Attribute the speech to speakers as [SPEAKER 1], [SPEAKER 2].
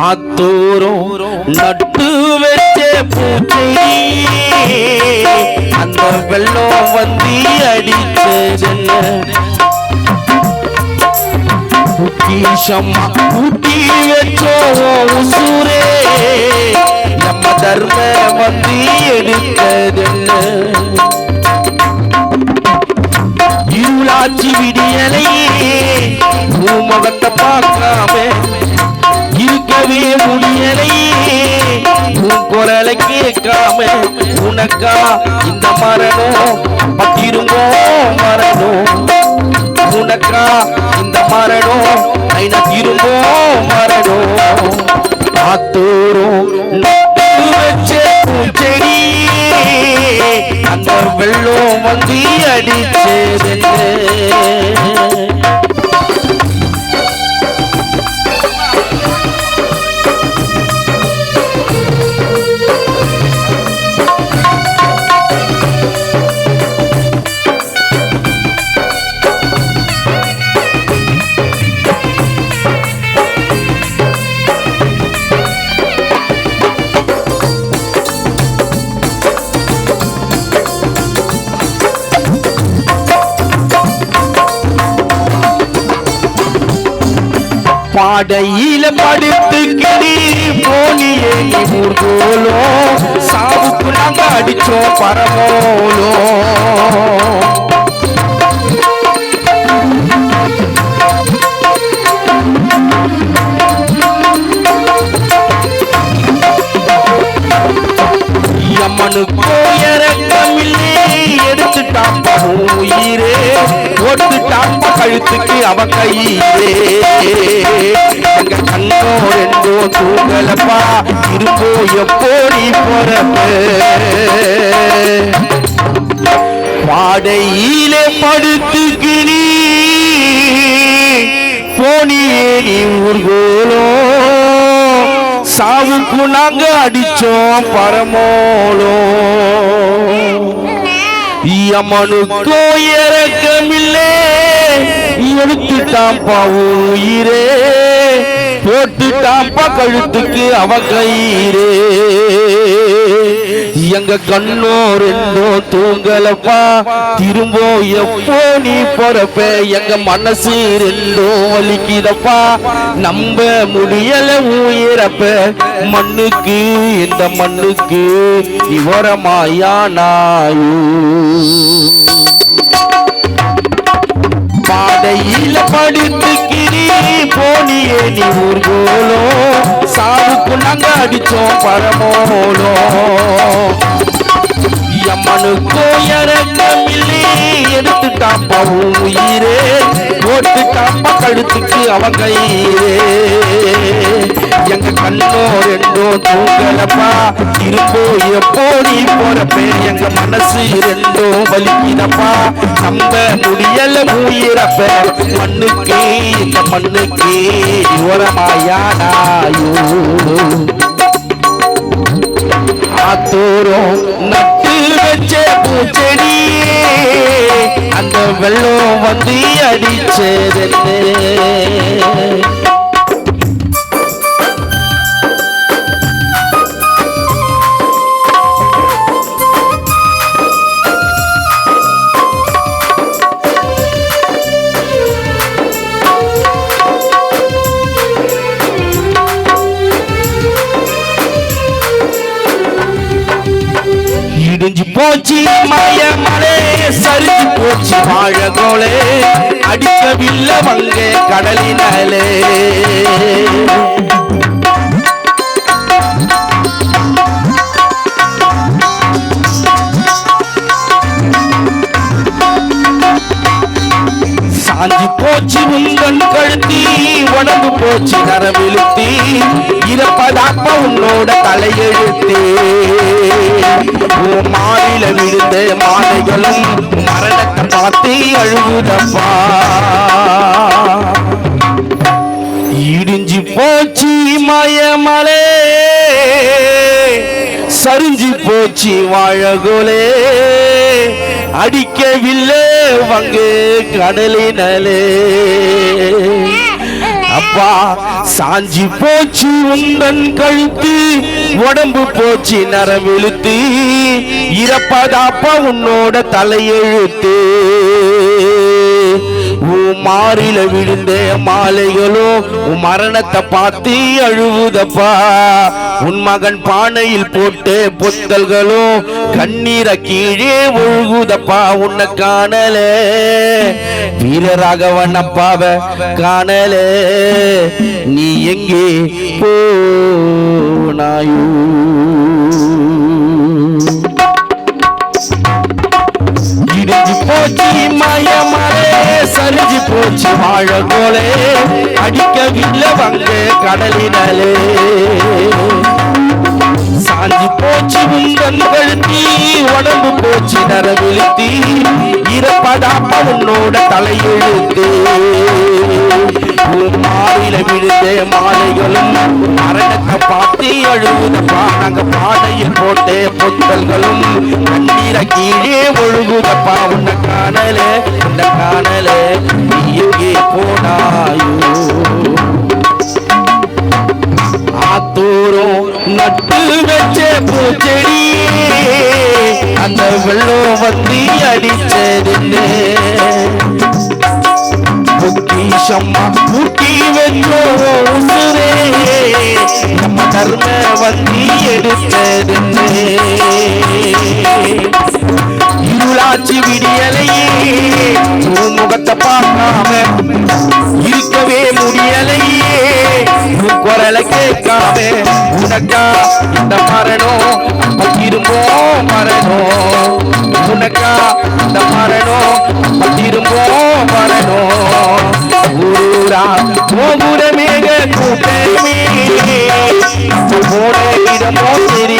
[SPEAKER 1] ஆத்தோறும் நட்டு வச்ச பூச்சை அந்த வெள்ளம் வந்து அடிச்சதென்ன பொக்கிஷமா கூட்டி வச்சோ உசூரே. நம்ம தர்ம வந்து எடுத்ததென்ன இருளாட்சி விடியலையே பூமகத்தை பார்க்கலாம் குரலை கேட்காம உனக்கா இந்த மரணம் பட்டிருங்கோ மரணம். உனக்கா இந்த மரணம் ஐநா திரும்போ மரணம். காத்தோறும் செடி அந்த வெள்ளம் வந்து அடிச்சதென்ன பாடையில படுத்துக்கிடி போனியே நீ ஊர்கோலோ சாவுக்கு நாங்க அடிச்சோம் பரமோலோ. அம்மனுக்கோ இறக்கமில்லே எடுத்துட்டான் உயிரே. போட்டுட்டான் கழுத்துக்கு அவ கையிலே. எங்க கண்ணோ ரெண்டோ தூங்கலப்பா இருப்போ எப்போ நீ போறப்ப? பாடையிலே படுத்துக்கு நீ போனியே நீ ஊர்கோலோ. சாவுக்கு நாங்க அடிச்சோம் பரமோலோ. யமனுக்கோ இறக்கமில்லே எடுத்துட்டாம்பா உயிரே. போட்டுட்டாப்பா கழுத்துக்கு அவ கயிறே. எங்க கண்ணோ ரெண்டோ தூங்கலப்பா. திரும்ப எப்போ நீ போறப்ப? எங்க மனசு ரெண்டோ வலிக்குதப்பா. நம்ப முடியல உயிரப்ப. மண்ணுக்கு இந்த மண்ணுக்கு இவரமாயா நாயூ பாடையில படுத்துக்கிறீ போனியே நீ ஊர்கோலோ. சாவுக்கு நாங்க அடிச்சோம் பரமோலோ. அம்மனுக்கோ இறக்கமில்லே எடுத்துட்டாப்பா உன் உயிரே. போட்டுட்டாப்பா கழுத்துக்கு அவன் கையிலே எங்க கண்ணோ ரெண்டோ தூங்கலப்பா இருப்போ எப்போ நீ போறப்பே எங்க மனசு ரெண்டோ வலிக்கிறப்பா நம்ப முடியல உயிரப்ப மண்ணுக்கு இந்த மண்ணுக்கு ஓரமாயானாயோ ஆத்தோரம் நட்டு வச்ச பூச்செடியே அந்த வெள்ளம் வந்து அடிச்சது. போச்சு மாய மலை சரிஞ்சு போச்சு. வாழகோளே அடிக்கவில்லை மங்கே கடலினாலே. சாஞ்சி போச்சு உங்கள் கழுத்தி உடம்பு போச்சு நரவிழுத்தி இருப்பதாப்ப உன்னோட தலையெழுத்தே. மாறில விழுந்த மாலைகளும் மரணத்தை பார்த்து அழுகுதப்பா. இடிஞ்சு போச்சு மயமலே சரிஞ்சு போச்சு வாழகோலே. அடிக்கவில்லை வங்கு கடலினலே. அப்பா சாஞ்சி போச்சு உந்தன் கழுத்து உடம்பு போச்சு நரவெழுத்து இறப்பதாப்பா உன்னோட தலையெழுத்து. மாறில விழுந்த மாலைகளோ உன் மரணத்தை பார்த்து அழுவுதப்பா. உன் மகன் பானையில் போட்டு பொத்தல்களோ கண்ணீரை கீழே ஒழுகுதப்பா. உன்னை காணலே. வீரராகவன் அப்பாவ காணலே. நீ எங்கே போனாயோ போச்சு மயமரே சரிஞ்சு போச்சு வாழகோலே அடிக்கவில்லை வந்து கடலினலே. சாஞ்சி போச்சு உங்கள் கழுத்தி உடம்பு போச்சு நரவிழுத்தி. இறப்பதாப்ப உன்னோட தலையெழுத்து. உன் மாறில விழுந்த மாலைகளும் மரணத்தை பார்த்து அழுகுதப்பா நாங்க பாடையில் போட்ட பொத்தல்களும் கண்ணீர கீழே ஒழுகுதப்பா உன்னை காணலே உன்னை காணலே நீ எங்கே போனாயோ? ஆத்தூரும் நட்டு வச்ச பூச்செடி அந்த வெள்ளம் வந்து அடிச்சதுன்னு பொக்கிஷம்மா பூட்டி வச்சோம் நம்ம தர்ம வந்து எடுத்ததுன்னு. இருளாச்சி விடியலையே உன் முகத்தை பார்க்காம இருக்கவே முடியலையே. உன் குரலை கேட்காம உனக்கா இந்த மரணம் திரும்போ மரணம் உனக்கா இந்த மரணம் திரும்போ மரணம் पूरा मोबुर मेरे कुटे में मोरे गिर मोसरी